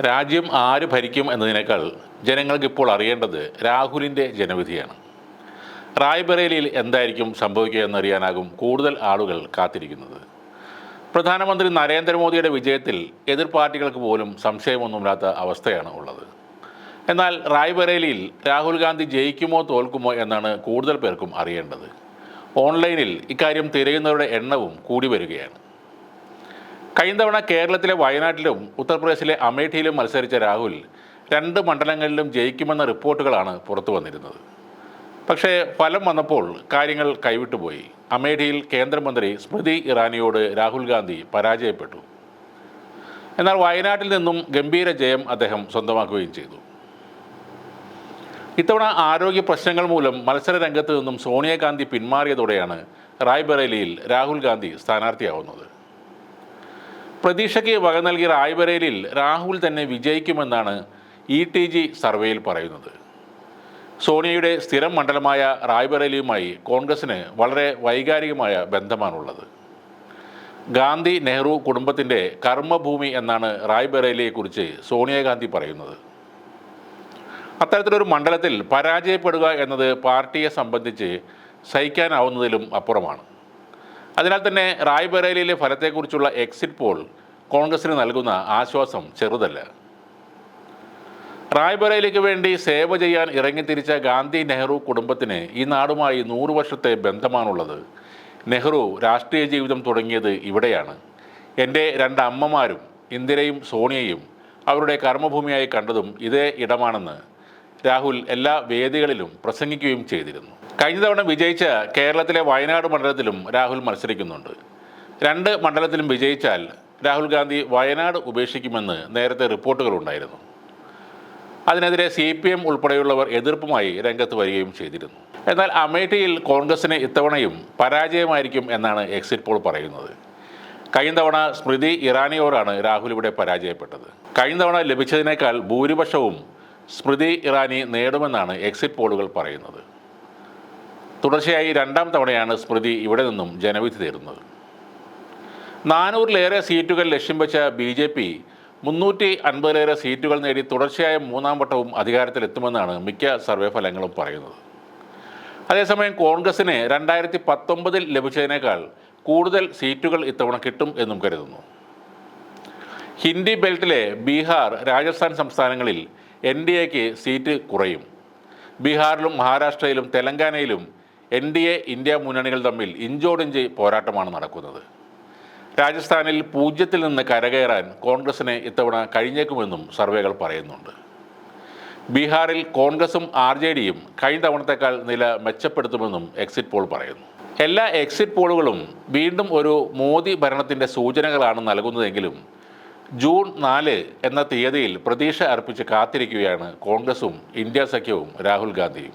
രാജ്യം ആര് ഭരിക്കും എന്നതിനേക്കാൾ ജനങ്ങൾക്ക് ഇപ്പോൾ അറിയേണ്ടത് രാഹുലിന്റെ ജനവിധിയാണ്. റായ്ബറേലിയിൽ എന്തായിരിക്കും സംഭവിക്കുക എന്നറിയാനാകും കൂടുതൽ ആളുകൾ കാത്തിരിക്കുന്നത്. പ്രധാനമന്ത്രി നരേന്ദ്രമോദിയുടെ വിജയത്തിൽ എതിർ പാർട്ടികൾക്ക് പോലും സംശയമൊന്നുമില്ലാത്ത അവസ്ഥയാണ് ഉള്ളത്. എന്നാൽ റായ്ബറേലിയിൽ രാഹുൽ ഗാന്ധി ജയിക്കുമോ തോൽക്കുമോ എന്നാണ് കൂടുതൽ പേർക്കും അറിയേണ്ടത്. ഓൺലൈനിൽ ഇക്കാര്യം തിരയുന്നവരുടെ എണ്ണവും കൂടി വരികയാണ്. കഴിഞ്ഞ തവണ കേരളത്തിലെ വയനാട്ടിലും ഉത്തർപ്രദേശിലെ അമേഠിയിലും മത്സരിച്ച രാഹുൽ രണ്ട് മണ്ഡലങ്ങളിലും ജയിക്കുമെന്ന റിപ്പോർട്ടുകളാണ് പുറത്തു വന്നിരുന്നത്. പക്ഷേ ഫലം വന്നപ്പോൾ കാര്യങ്ങൾ കൈവിട്ടുപോയി. അമേഠിയിൽ കേന്ദ്രമന്ത്രി സ്മൃതി ഇറാനിയോട് രാഹുൽ ഗാന്ധി പരാജയപ്പെട്ടു. എന്നാൽ വയനാട്ടിൽ നിന്നും ഗംഭീര ജയം അദ്ദേഹം സ്വന്തമാക്കുകയും ചെയ്തു. ഇത്തവണ ആരോഗ്യ പ്രശ്നങ്ങൾ മൂലം മത്സര രംഗത്ത് നിന്നും സോണിയാഗാന്ധി പിന്മാറിയതോടെയാണ് റായ്ബറേലിയിൽ രാഹുൽ ഗാന്ധി സ്ഥാനാർത്ഥിയാവുന്നത്. പ്രതീക്ഷയ്ക്ക് വക നൽകിയ റായ്ബറേലിയിൽ രാഹുൽ തന്നെ വിജയിക്കുമെന്നാണ് ഇ ടി ജി സർവേയിൽ പറയുന്നത്. സോണിയയുടെ സ്ഥിരം മണ്ഡലമായ റായ്ബറേലിയുമായി കോൺഗ്രസിന് വളരെ വൈകാരികമായ ബന്ധമാണുള്ളത്. ഗാന്ധി നെഹ്റു കുടുംബത്തിന്റെ കർമ്മഭൂമി എന്നാണ് റായ്ബറേലിയെക്കുറിച്ച് സോണിയാഗാന്ധി പറയുന്നത്. അത്തരത്തിലൊരു മണ്ഡലത്തിൽ പരാജയപ്പെടുക എന്നത് പാർട്ടിയെ സംബന്ധിച്ച് സഹിക്കാനാവുന്നതിലും അപ്പുറമാണ്. അതിനാൽ തന്നെ റായ്ബറേലിയിലെ ഫലത്തെക്കുറിച്ചുള്ള എക്സിറ്റ് പോൾ കോൺഗ്രസിന് നൽകുന്ന ആശ്വാസം ചെറുതല്ല. റായ്ബറേലിക്ക് വേണ്ടി സേവ ചെയ്യാൻ ഇറങ്ങിത്തിരിച്ച ഗാന്ധി നെഹ്റു കുടുംബത്തിന് ഈ നാടുമായി നൂറ് വർഷത്തെ ബന്ധമാണുള്ളത്. നെഹ്റു രാഷ്ട്രീയ ജീവിതം തുടങ്ങിയത് ഇവിടെയാണ്. എന്റെ രണ്ട് അമ്മമാരും ഇന്ദിരയും സോണിയയും അവരുടെ കർമ്മഭൂമിയായി കണ്ടതും ഇതേ ഇടമാണെന്ന് രാഹുൽ എല്ലാ വേദികളിലും പ്രസംഗിക്കുകയും ചെയ്തിരുന്നു. കഴിഞ്ഞ തവണ വിജയിച്ച കേരളത്തിലെ വയനാട് മണ്ഡലത്തിലും രാഹുൽ മത്സരിക്കുന്നുണ്ട്. രണ്ട് മണ്ഡലത്തിലും വിജയിച്ചാൽ രാഹുൽ ഗാന്ധി വയനാട് ഉപേക്ഷിക്കുമെന്ന് നേരത്തെ റിപ്പോർട്ടുകളുണ്ടായിരുന്നു. അതിനെതിരെ സി പി എം ഉൾപ്പെടെയുള്ളവർ എതിർപ്പുമായി രംഗത്ത് വരികയും ചെയ്തിരുന്നു. എന്നാൽ അമേഠിയിൽ കോൺഗ്രസിന് ഇത്തവണയും പരാജയമായിരിക്കും എന്നാണ് എക്സിറ്റ് പോൾ പറയുന്നത്. കഴിഞ്ഞ തവണ സ്മൃതി ഇറാനിയോടാണ് രാഹുൽ ഇവിടെ പരാജയപ്പെട്ടത്. കഴിഞ്ഞ തവണ ലഭിച്ചതിനേക്കാൾ ഭൂരിപക്ഷവും സ്മൃതി ഇറാനി നേടുമെന്നാണ് എക്സിറ്റ് പോളുകൾ പറയുന്നത്. തുടർച്ചയായി രണ്ടാം തവണയാണ് സ്മൃതി ഇവിടെ നിന്നും ജനവിധി തേടുന്നത്. നാനൂറിലേറെ സീറ്റുകൾ ലക്ഷ്യം വെച്ച ബി ജെ പി മുന്നൂറ്റി അൻപതിലേറെ സീറ്റുകൾ നേടി തുടർച്ചയായ മൂന്നാം വട്ടവും അധികാരത്തിലെത്തുമെന്നാണ് മിക്ക സർവേ ഫലങ്ങളും പറയുന്നത്. അതേസമയം കോൺഗ്രസിന് രണ്ടായിരത്തി പത്തൊമ്പതിൽ ലഭിച്ചതിനേക്കാൾ കൂടുതൽ സീറ്റുകൾ ഇത്തവണ കിട്ടും എന്നും കരുതുന്നു. ഹിന്ദി ബെൽറ്റിലെ ബീഹാർ രാജസ്ഥാൻ സംസ്ഥാനങ്ങളിൽ എൻ ഡി എക്ക് സീറ്റ് കുറയും. ബീഹാറിലും മഹാരാഷ്ട്രയിലും തെലങ്കാനയിലും എൻ ഡി എ ഇന്ത്യ മുന്നണികൾ തമ്മിൽ ഇഞ്ചോടിഞ്ച് പോരാട്ടമാണ് നടക്കുന്നത്. രാജസ്ഥാനിൽ പൂജ്യത്തിൽ നിന്ന് കരകയറാൻ കോൺഗ്രസിന് ഇത്തവണ കഴിഞ്ഞേക്കുമെന്നും സർവേകൾ പറയുന്നുണ്ട്. ബീഹാറിൽ കോൺഗ്രസും ആർ ജെ ഡിയും കഴിഞ്ഞ തവണത്തേക്കാൾ നില മെച്ചപ്പെടുത്തുമെന്നും എക്സിറ്റ് പോൾ പറയുന്നു. എല്ലാ എക്സിറ്റ് പോളുകളും വീണ്ടും ഒരു മോദി ഭരണത്തിന്റെ സൂചനകളാണ് നൽകുന്നതെങ്കിലും ജൂൺ നാല് എന്ന തീയതിയിൽ പ്രതീക്ഷ അർപ്പിച്ച് കാത്തിരിക്കുകയാണ് കോൺഗ്രസും ഇന്ത്യ സഖ്യവും രാഹുൽ ഗാന്ധിയും.